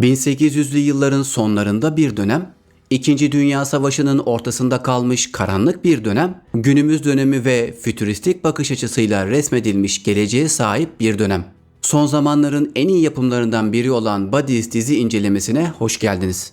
1800'lü yılların sonlarında bir dönem, İkinci Dünya Savaşı'nın ortasında kalmış karanlık bir dönem, günümüz dönemi ve fütüristik bakış açısıyla resmedilmiş geleceğe sahip bir dönem. Son zamanların en iyi yapımlarından biri olan Buddies dizi incelemesine hoş geldiniz.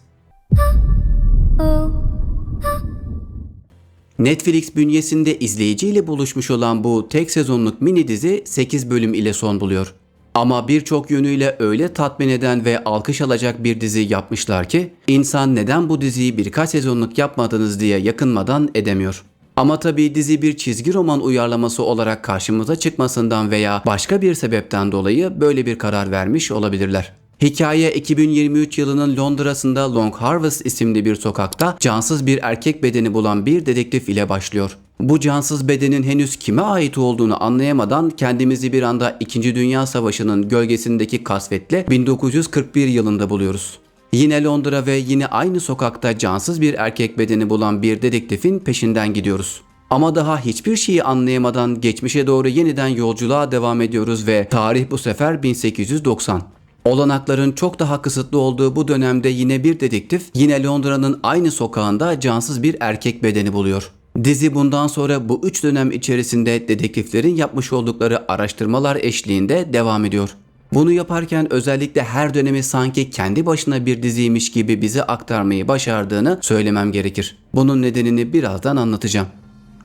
Netflix bünyesinde izleyiciyle buluşmuş olan bu tek sezonluk mini dizi 8 bölüm ile son buluyor. Ama birçok yönüyle öyle tatmin eden ve alkış alacak bir dizi yapmışlar ki insan neden bu diziyi birkaç sezonluk yapmadınız diye yakınmadan edemiyor. Ama tabii dizi bir çizgi roman uyarlaması olarak karşımıza çıkmasından veya başka bir sebepten dolayı böyle bir karar vermiş olabilirler. Hikaye 2023 yılının Londra'sında Long Harvest isimli bir sokakta cansız bir erkek bedeni bulan bir dedektif ile başlıyor. Bu cansız bedenin henüz kime ait olduğunu anlayamadan kendimizi bir anda 2. Dünya Savaşı'nın gölgesindeki kasvetle 1941 yılında buluyoruz. Yine Londra ve yine aynı sokakta cansız bir erkek bedeni bulan bir dedektifin peşinden gidiyoruz. Ama daha hiçbir şeyi anlayamadan geçmişe doğru yeniden yolculuğa devam ediyoruz ve tarih bu sefer 1890. Olanakların çok daha kısıtlı olduğu bu dönemde yine bir dedektif yine Londra'nın aynı sokağında cansız bir erkek bedeni buluyor. Dizi bundan sonra bu üç dönem içerisinde dedektiflerin yapmış oldukları araştırmalar eşliğinde devam ediyor. Bunu yaparken özellikle her dönemi sanki kendi başına bir diziymiş gibi bize aktarmayı başardığını söylemem gerekir. Bunun nedenini birazdan anlatacağım.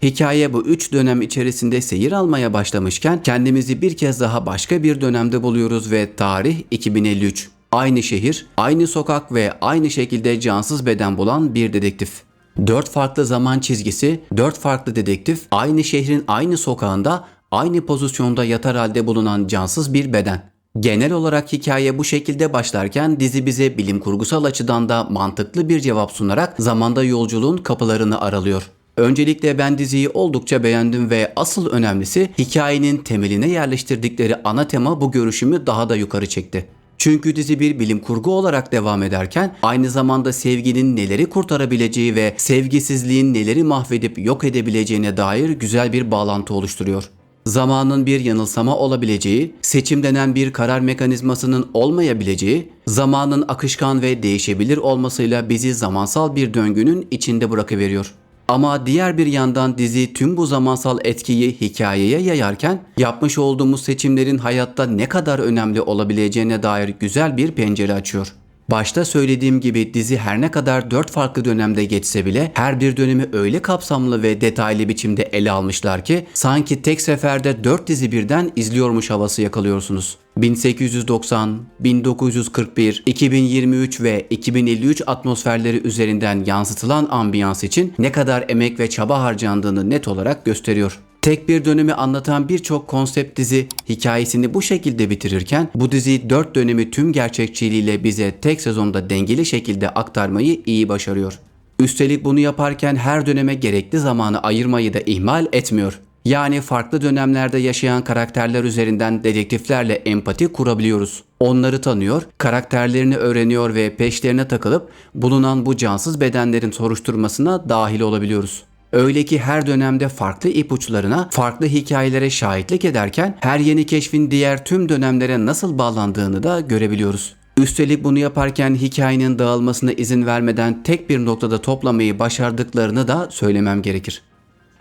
Hikaye bu üç dönem içerisinde seyir almaya başlamışken kendimizi bir kez daha başka bir dönemde buluyoruz ve tarih 2053. Aynı şehir, aynı sokak ve aynı şekilde cansız beden bulan bir dedektif. Dört farklı zaman çizgisi, dört farklı dedektif, aynı şehrin aynı sokağında, aynı pozisyonda yatar halde bulunan cansız bir beden. Genel olarak hikaye bu şekilde başlarken dizi bize bilim kurgusal açıdan da mantıklı bir cevap sunarak zamanda yolculuğun kapılarını aralıyor. Öncelikle ben diziyi oldukça beğendim ve asıl önemlisi hikayenin temeline yerleştirdikleri ana tema bu görüşümü daha da yukarı çekti. Çünkü dizi bir bilim kurgu olarak devam ederken aynı zamanda sevginin neleri kurtarabileceği ve sevgisizliğin neleri mahvedip yok edebileceğine dair güzel bir bağlantı oluşturuyor. Zamanın bir yanılsama olabileceği, seçim denen bir karar mekanizmasının olmayabileceği, zamanın akışkan ve değişebilir olmasıyla bizi zamansal bir döngünün içinde bırakıveriyor. Ama diğer bir yandan dizi tüm bu zamansal etkiyi hikayeye yayarken yapmış olduğumuz seçimlerin hayatta ne kadar önemli olabileceğine dair güzel bir pencere açıyor. Başta söylediğim gibi dizi her ne kadar 4 farklı dönemde geçse bile her bir dönemi öyle kapsamlı ve detaylı biçimde ele almışlar ki sanki tek seferde 4 dizi birden izliyormuş havası yakalıyorsunuz. 1890, 1941, 2023 ve 2053 atmosferleri üzerinden yansıtılan ambiyans için ne kadar emek ve çaba harcandığını net olarak gösteriyor. Tek bir dönemi anlatan birçok konsept dizi hikayesini bu şekilde bitirirken bu dizi 4 dönemi tüm gerçekçiliğiyle bize tek sezonda dengeli şekilde aktarmayı iyi başarıyor. Üstelik bunu yaparken her döneme gerekli zamanı ayırmayı da ihmal etmiyor. Yani farklı dönemlerde yaşayan karakterler üzerinden dedektiflerle empati kurabiliyoruz. Onları tanıyor, karakterlerini öğreniyor ve peşlerine takılıp bulunan bu cansız bedenlerin soruşturmasına dahil olabiliyoruz. Öyle ki her dönemde farklı ipuçlarına, farklı hikayelere şahitlik ederken her yeni keşfin diğer tüm dönemlere nasıl bağlandığını da görebiliyoruz. Üstelik bunu yaparken hikayenin dağılmasına izin vermeden tek bir noktada toplamayı başardıklarını da söylemem gerekir.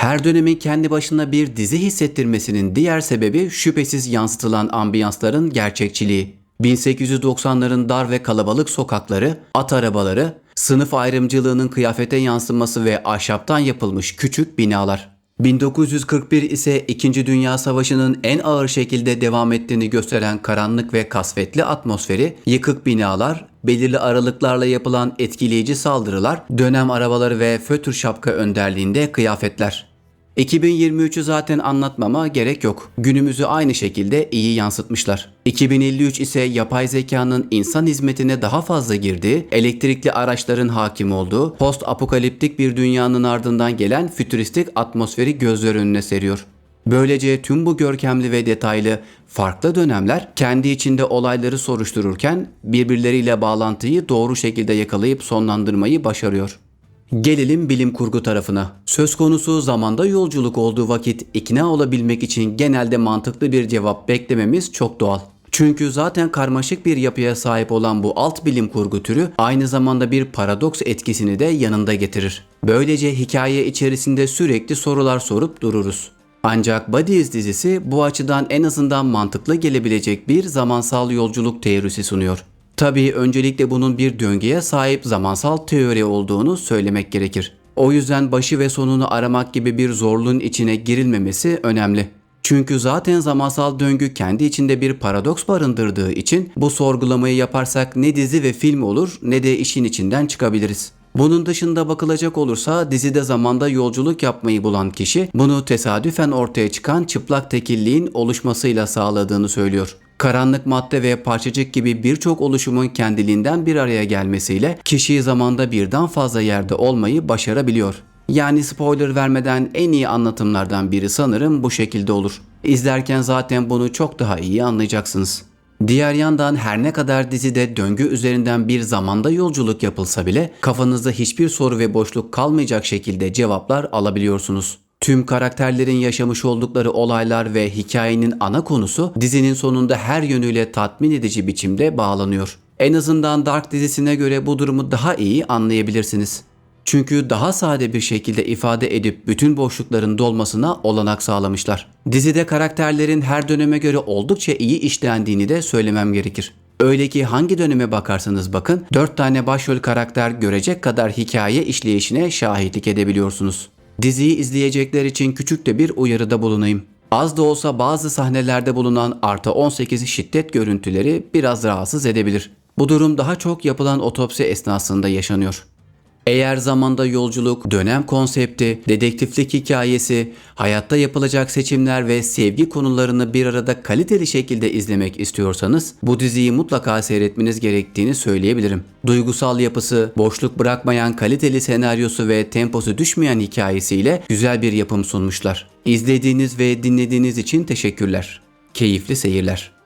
Her dönemin kendi başına bir dizi hissettirmesinin diğer sebebi şüphesiz yansıtılan ambiyansların gerçekçiliği. 1890'ların dar ve kalabalık sokakları, at arabaları, sınıf ayrımcılığının kıyafete yansıması ve ahşaptan yapılmış küçük binalar. 1941 ise 2. Dünya Savaşı'nın en ağır şekilde devam ettiğini gösteren karanlık ve kasvetli atmosferi, yıkık binalar, belirli aralıklarla yapılan etkileyici saldırılar, dönem arabaları ve fötr şapka önderliğinde kıyafetler. 2023'ü zaten anlatmama gerek yok. Günümüzü aynı şekilde iyi yansıtmışlar. 2053 ise yapay zekanın insan hizmetine daha fazla girdiği, elektrikli araçların hakim olduğu, post apokaliptik bir dünyanın ardından gelen fütüristik atmosferi gözler önüne seriyor. Böylece tüm bu görkemli ve detaylı farklı dönemler kendi içinde olayları soruştururken birbirleriyle bağlantıyı doğru şekilde yakalayıp sonlandırmayı başarıyor. Gelelim bilim kurgu tarafına. Söz konusu zamanda yolculuk olduğu vakit ikna olabilmek için genelde mantıklı bir cevap beklememiz çok doğal. Çünkü zaten karmaşık bir yapıya sahip olan bu alt bilim kurgu türü aynı zamanda bir paradoks etkisini de yanında getirir. Böylece hikaye içerisinde sürekli sorular sorup dururuz. Ancak Buddies dizisi bu açıdan en azından mantıklı gelebilecek bir zamansal yolculuk teorisi sunuyor. Tabii öncelikle bunun bir döngüye sahip zamansal teori olduğunu söylemek gerekir. O yüzden başı ve sonunu aramak gibi bir zorluğun içine girilmemesi önemli. Çünkü zaten zamansal döngü kendi içinde bir paradoks barındırdığı için bu sorgulamayı yaparsak ne dizi ve film olur ne de işin içinden çıkabiliriz. Bunun dışında bakılacak olursa dizide zamanda yolculuk yapmayı bulan kişi bunu tesadüfen ortaya çıkan çıplak tekilliğin oluşmasıyla sağladığını söylüyor. Karanlık madde ve parçacık gibi birçok oluşumun kendiliğinden bir araya gelmesiyle kişi zamanda birden fazla yerde olmayı başarabiliyor. Yani spoiler vermeden en iyi anlatımlardan biri sanırım bu şekilde olur. İzlerken zaten bunu çok daha iyi anlayacaksınız. Diğer yandan her ne kadar dizide döngü üzerinden bir zamanda yolculuk yapılsa bile kafanızda hiçbir soru ve boşluk kalmayacak şekilde cevaplar alabiliyorsunuz. Tüm karakterlerin yaşamış oldukları olaylar ve hikayenin ana konusu dizinin sonunda her yönüyle tatmin edici biçimde bağlanıyor. En azından Dark dizisine göre bu durumu daha iyi anlayabilirsiniz. Çünkü daha sade bir şekilde ifade edip bütün boşlukların dolmasına olanak sağlamışlar. Dizide karakterlerin her döneme göre oldukça iyi işlendiğini de söylemem gerekir. Öyle ki hangi döneme bakarsanız bakın 4 tane başrol karakter görecek kadar hikaye işleyişine şahitlik edebiliyorsunuz. Diziyi izleyecekler için küçük de bir uyarıda bulunayım. Az da olsa bazı sahnelerde bulunan artı 18 şiddet görüntüleri biraz rahatsız edebilir. Bu durum daha çok yapılan otopsi esnasında yaşanıyor. Eğer zamanda yolculuk, dönem konsepti, dedektiflik hikayesi, hayatta yapılacak seçimler ve sevgi konularını bir arada kaliteli şekilde izlemek istiyorsanız bu diziyi mutlaka seyretmeniz gerektiğini söyleyebilirim. Duygusal yapısı, boşluk bırakmayan kaliteli senaryosu ve temposu düşmeyen hikayesiyle güzel bir yapım sunmuşlar. İzlediğiniz ve dinlediğiniz için teşekkürler. Keyifli seyirler.